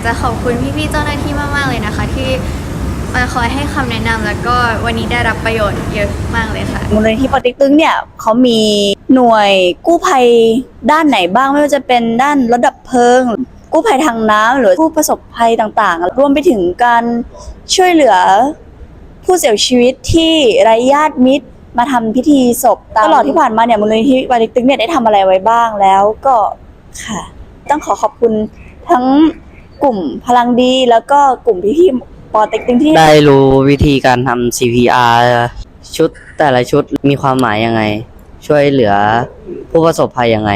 อยากจะขอบคุณพี่ๆเจ้าหน้าที่มากๆเลยนะคะ ที่มาคอยให้คำแนะนำแล้วก็วันนี้ได้รับประโยชน์เยอะมากเลยค่ะ มูลนิธิปอเติ๊กตึงเนี่ยเขามีหน่วยกู้ภัยด้านไหนบ้างไม่ว่าจะเป็นด้านรถดับเพลิง กู้ภัยทางน้ำหรือผู้ประสบภัยต่างๆ รวมไปถึงการช่วยเหลือผู้เสียชีวิตที่ไร้ญาติมิตรมาทำพิธีศพตลอดที่ผ่านมาเนี่ยมูลนิธิปอเติ๊กตึงเนี่ยได้ทำอะไรไว้บ้างแล้วก็ค่ะ ต้องขอขอบคุณทั้ง กลุ่มพลังดี แล้วก็กลุ่มพี่ๆปอเต็กตึงที่ได้รู้วิธีการทำ CPR ชุดแต่ละชุดมีความหมายยังไง ช่วยเหลือผู้ประสบภัยยังไง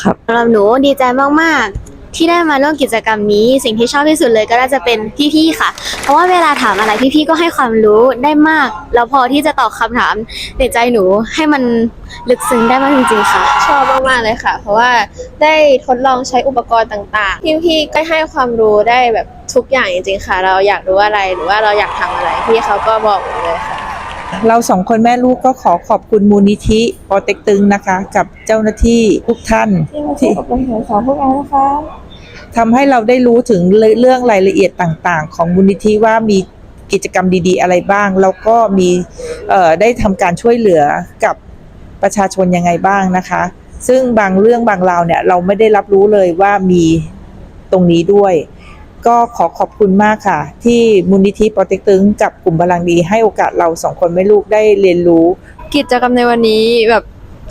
ครับสำหรับหนูดีใจมาก ๆ ที่ได้มาร่วมกิจกรรมนี้ สิ่งที่ชอบที่สุดเลยก็น่าจะเป็นพี่ ๆ ค่ะ เพราะว่าเวลาถามอะไรพี่ ๆ ก็ให้ความรู้ได้มาก แล้วพอที่จะตอบคำถามในใจหนูให้มันลึกซึ้งได้มากจริง ๆ ค่ะ ชอบมากๆเลยค่ะ เพราะว่า ได้ทดลองใช้อุปกรณ์ต่างๆ พี่ๆก็ให้ความรู้ได้แบบทุกอย่างจริงๆค่ะ เราอยากรู้อะไรหรือว่าเราอยากทำอะไรพี่เขาก็บอกหมดเลยค่ะเราสองคนแม่ลูกก็ขอขอบคุณมูลนิธิปอเต็กตึงนะคะ กับเจ้าหน้าที่ทุกท่านที่ทำให้เราได้รู้ถึงเรื่องรายละเอียดต่างๆ ของมูลนิธิว่ามีกิจกรรมดี ๆ อะไรบ้าง แล้วก็มีเอ่อได้ทำการช่วยเหลือกับประชาชนยังไงบ้างนะคะ ซึ่งบางเรื่องบางราวเนี่ยเราไม่ได้รับรู้เลยว่ามีตรงนี้ด้วย ก็ขอขอบคุณมากค่ะ ที่มูลนิธิปอเต็กตึงกับกลุ่มพลังดีให้โอกาสเราสองคนแม่ลูกได้เรียนรู้ กิจกรรมในวันนี้แบบ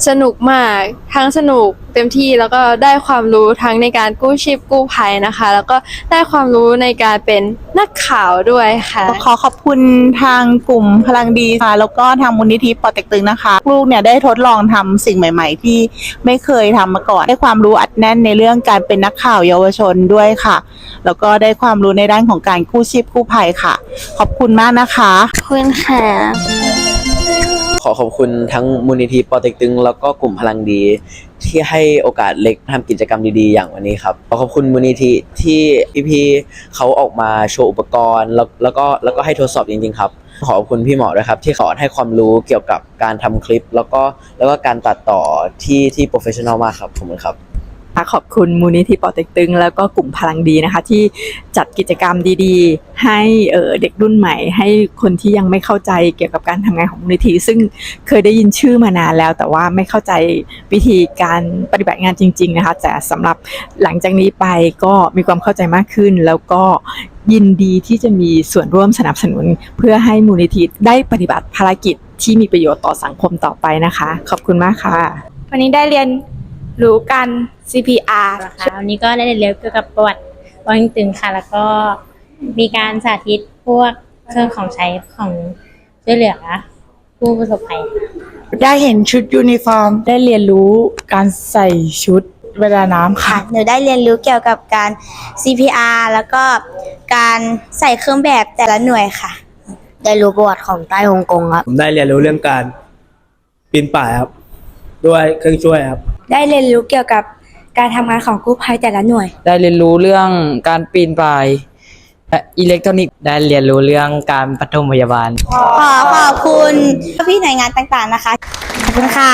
สนุกมากทั้งสนุกเต็มที่แล้วก็ได้ความรู้ทั้งในการกู้ชีพกู้ภัยนะคะ แล้วก็ได้ความรู้ในการเป็นนักข่าวด้วยค่ะ ขอขอบคุณทางกลุ่มพลังดีค่ะแล้วก็ทางมูลนิธิปอเต็กตึงนะคะ ลูกเนี่ยได้ทดลองทำสิ่งใหม่ ๆ ที่ไม่เคยทำมาก่อนได้ความรู้อัดแน่นในเรื่องการเป็นนักข่าวเยาวชนด้วยค่ะ แล้วก็ได้ความรู้ในด้านของการกู้ชีพกู้ภัยค่ะ ขอบคุณมากนะคะขอบคุณค่ะ ขอขอบคุณทั้งมูลนิธิปอเต็กตึง แล้วก็กลุ่มพลังดี ที่ให้โอกาสเล็กทำกิจกรรมดีๆ อย่างวันนี้ครับ ขอขอบคุณมูลนิธิที่พี่ๆเขาออกมาโชว์อุปกรณ์แล้วแล้วก็แล้วก็ให้ทดสอบจริงๆครับ ขอขอบคุณพี่หมอด้วยครับ ที่สอนให้ความรู้เกี่ยวกับการทำคลิป แล้วก็แล้วก็การตัดต่อที่ที่โปรเฟชชั่นอลมากครับขอบคุณครับ ขอบคุณมูลนิธิปอเต็กตึง แล้วก็กลุ่มพลังดีนะคะ ที่จัดกิจกรรมดีๆ ให้เออเด็กรุ่นใหม่ ให้คนที่ยังไม่เข้าใจเกี่ยวกับการทำงานของมูลนิธิซึ่งเคยได้ยินชื่อมานานแล้ว แต่ว่าไม่เข้าใจวิธีการปฏิบัติงานจริง ๆ นะคะแต่สำหรับหลังจากนี้ไปก็มีความเข้าใจมากขึ้น แล้วก็ยินดีที่จะมีส่วนร่วมสนับสนุน เพื่อให้มูลนิธิได้ปฏิบัติภารกิจที่มีประโยชน์ต่อสังคมต่อไปนะคะ ขอบคุณมากค่ะ วันนี้ได้เรียน รู้การ CPR ค่ะวันนี้ก็ได้เรียนรู้เกี่ยวกับประวัติวอลลิงตึงค่ะ แล้วก็มีการสาธิตพวกเครื่องของใช้ของช่วยเหลือผู้ประสบภัย ได้เห็นชุดยูนิฟอร์ม ได้เรียนรู้การใส่ชุดเวลาน้ำค่ะ หนูได้เรียนรู้เกี่ยวกับการ CPR แล้วก็การใส่เครื่องแบบแต่ละหน่วยค่ะ ได้รู้ประวัติของใต้ฮ่องกงครับ ผมได้เรียนรู้เรื่องการปีนป่ายครับ ด้วยเครื่องช่วยครับ ได้เรียนรู้เกี่ยวกับการทำงานของกู้ภัยแต่ละหน่วย ได้เรียนรู้เรื่องการปีนป่ายอิเล็กทรอนิกส์ได้เรียนรู้เรื่องการปฐมพยาบาล ขอขอบคุณพี่หน่วยงานต่างๆนะคะ ขอบคุณค่ะ